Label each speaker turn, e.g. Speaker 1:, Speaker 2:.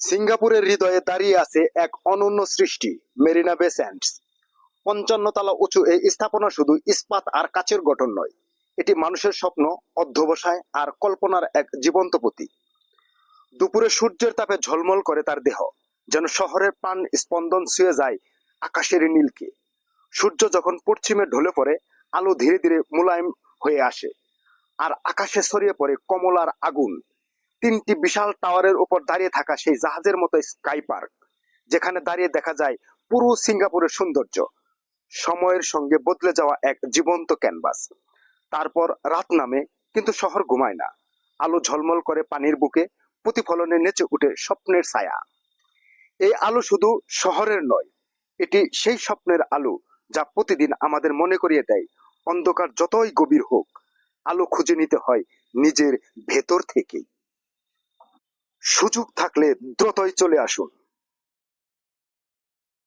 Speaker 1: সিঙ্গাপুরের হৃদয়ে দাঁড়িয়ে আছে এক অনন্য সৃষ্টি, মেরিনা বে স্যান্ডস। পঞ্চান্ন তলা উঁচু এই স্থাপনা শুধু ইস্পাত আর কাচের গঠন নয়, এটি মানুষের স্বপ্ন, অধ্যবসায় আর কল্পনার এক জীবন্ত প্রতীক। দুপুরে সূর্যের তাপে ঝলমল করে তার দেহ, যেন শহরের প্রাণ স্পন্দন ছুঁয়ে যায় আকাশের নীলকে। সূর্য যখন পশ্চিমে ঢলে পড়ে, আলো ধীরে ধীরে মোলায়েম হয়ে আসে, আর আকাশে ছড়িয়ে পড়ে কমলার আগুন। তিনটি বিশাল টাওয়ারের উপর দাঁড়িয়ে থাকা সেই জাহাজের মতো স্কাই পার্ক, যেখানে দাঁড়িয়ে দেখা যায় পুরো সিঙ্গাপুরের সৌন্দর্য। সময়ের সঙ্গে বদলে যাওয়া এক জীবন্ত ক্যানভাস। তারপর রাত নামে, কিন্তু শহর ঘুমায় না। আলো ঝলমল করে পানির বুকে, প্রতিফলনে নেচে উঠে স্বপ্নের ছায়া। এই আলো শুধু শহরের নয়, এটি সেই স্বপ্নের আলো যা প্রতিদিন আমাদের মনে করিয়ে দেয়, অন্ধকার যতই গভীর হোক। আলো খুঁজে নিতে হয় নিজের ভেতর থেকেই। সুযোগ থাকলে দ্রুতই চলে আসুন।